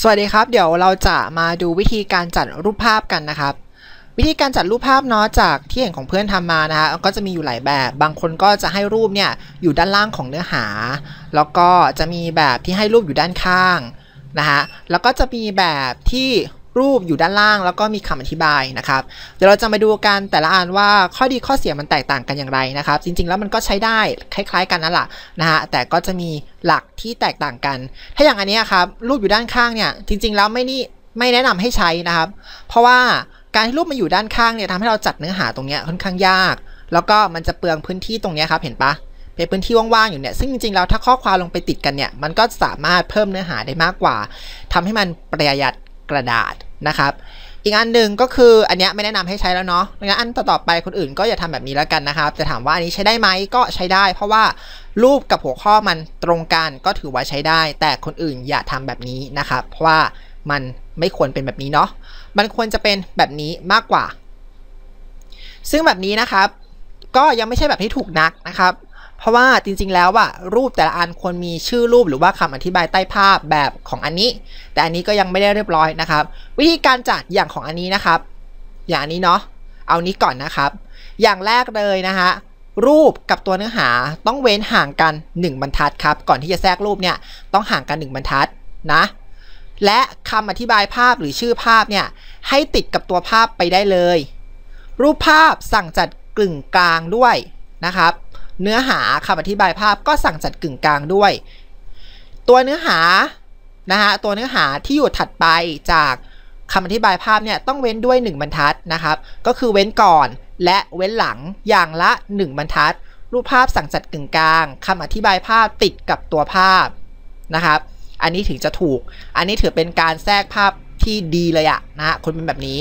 สวัสดีครับ เดี๋ยวเราจะมาดูวิธีการจัดรูปภาพกันนะครับ วิธีการจัดรูปภาพเนาะจากที่เห็นของเพื่อนทำมานะฮะก็จะมีอยู่หลายแบบ บางคนก็จะให้รูปเนี่ยอยู่ด้านล่างของเนื้อหา แล้วก็จะมีแบบที่ให้รูปอยู่ด้านข้างนะฮะแล้วก็จะมีแบบที่ รูปอยู่ด้านล่าง แล้วก็มีคำอธิบายนะครับ เดี๋ยวเราจะมาดูกันแต่ละอันว่าข้อดีข้อเสียมันแตกต่างกันอย่างไรนะครับ จริง ๆ แล้วมันก็ใช้ได้คล้าย ๆ กันนั่นแหละนะฮะแต่ก็จะมีหลักที่แตกต่างกัน ถ้าอย่างอันนี้ครับรูปอยู่ด้านข้างเนี่ยจริง ๆ แล้วไม่นี่ไม่แนะนำให้ใช้นะครับ เพราะว่าการที่รูปมันอยู่ด้านข้างเนี่ยทำให้เราจัดเนื้อหาตรงนี้ค่อนข้างยาก แล้วก็มันจะเปลืองพื้นที่ตรงนี้ครับเห็นปะเป็นพื้นที่ว่างๆอยู่เนี่ยซึ่งจริงๆแล้วถ้าข้อความลงไปติดกันเนี่ยมันก็สามารถเพิ่มเนื้อหาได้มากกว่าทำให้มันประหยัดกระดาษ นะครับ อีกอันหนึ่งก็คืออันนี้ไม่แนะนำให้ใช้แล้วเนาะงั้นอันต่อไปคนอื่นก็อย่าทำแบบนี้แล้วกันนะครับ จะถามว่าอันนี้ใช้ได้ไหมก็ใช้ได้ เพราะว่ารูปกับหัวข้อมันตรงกันก็ถือว่าใช้ได้ แต่คนอื่นอย่าทำแบบนี้นะครับ เพราะว่ามันไม่ควรเป็นแบบนี้เนาะ มันควรจะเป็นแบบนี้มากกว่า ซึ่งแบบนี้นะครับ ก็ยังไม่ใช่แบบที่ถูกนักนะครับ เพราะว่าจริงๆแล้วอะรูปแต่ละอันควรมีชื่อรูปหรือว่าคำอธิบายใต้ภาพแบบของอันนี้ แต่อันนี้ก็ยังไม่ได้เรียบร้อยนะครับ วิธีการจัดอย่างของอันนี้นะครับ อย่างอันนี้เนาะเอานี้ก่อนนะครับ อย่างแรกเลยนะฮะรูปกับตัวเนื้อหาต้องเว้นห่างกัน 1 บรรทัดครับ ก่อนที่จะแทรกรูปเนี่ยต้องห่างกัน 1 บรรทัดนะและคำอธิบายภาพหรือชื่อภาพเนี่ยให้ติดกับตัวภาพไปได้เลย รูปภาพสั่งจัดกึ่งกลางด้วยนะครับ เนื้อหาคำอธิบายภาพก็สั่งจัดกึ่งกลางด้วย ตัวเนื้อหานะฮะตัวเนื้อหาที่อยู่ถัดไปจากคำอธิบายภาพเนี่ยต้องเว้นด้วย 1 บรรทัดนะครับ ก็คือเว้นก่อนและเว้นหลังอย่างละ 1 บรรทัด รูปภาพสั่งจัดกึ่งกลางคำอธิบายภาพติดกับตัวภาพนะครับ อันนี้ถึงจะถูก อันนี้ถือเป็นการแทรกภาพ ที่ดีเลยอะนะฮะคนเป็นแบบนี้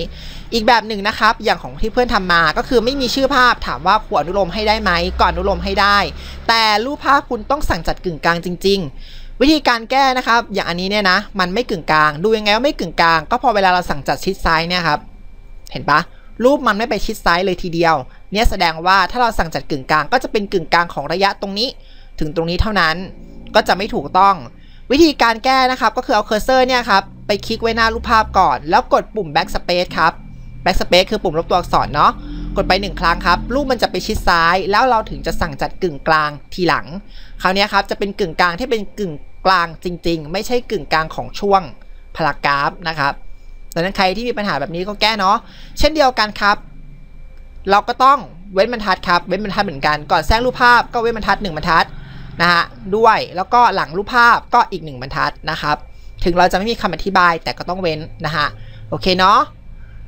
อีกแบบหนึ่งนะครับ อย่างของที่เพื่อนทำมาก็คือไม่มีชื่อภาพถามว่าควรอนุโลมให้ได้ไหมก่อนอนุโลมให้ได้ แต่รูปภาพคุณต้องสั่งจัดกึ่งกลางจริง ๆ วิธีการแก้นะครับ อย่างอันนี้เนี่ยนะ มันไม่กึ่งกลาง ดูยังไงว่าไม่กึ่งกลาง ก็พอเวลาเราสั่งจัดชิดซ้ายเนี่ยครับเห็นปะรูปมันไม่ไปชิดซ้ายเลยทีเดียว เนี่ยแสดงว่าถ้าเราสั่งจัดกึ่งกลางก็จะเป็นกึ่งกลางของระยะตรงนี้ ถึงตรงนี้เท่านั้นก็จะไม่ถูกต้อง วิธีการแก้นะครับก็คือเอาเคอร์เซอร์เนี่ยครับ ไปคลิกไว้หน้ารูปภาพก่อน แล้วกดปุ่ม backspace ครับ backspace คือปุ่มลบตัวอักษรเนาะกดไปหนึ่งครั้งครับ รูปมันจะไปชิดซ้าย แล้วเราถึงจะสั่งจัดกึ่งกลางทีหลัง คราวนี้ครับจะเป็นกึ่งกลางที่เป็นกึ่งกลางจริง ๆ ไม่ใช่กึ่งกลางของช่วงพารากราฟนะครับดังนั้นใครที่มีปัญหาแบบนี้ก็แก้เนาะเช่นเดียวกันครับ เราก็ต้องเว้นบรรทัดครับ เว้นบรรทัดเหมือนกัน ก่อนแทรกรูปภาพก็เว้นบรรทัด 1 บรรทัดนะฮะด้วยแล้วก็หลังรูปภาพก็อีก 1 บรรทัดนะครับ ถึงเราจะไม่มีคำอธิบายแต่ก็ต้องเว้นนะคะโอเคเนาะ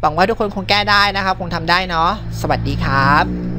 หวังว่าทุกคนคงแก้ได้นะครับคงทำได้เนาะสวัสดีครับ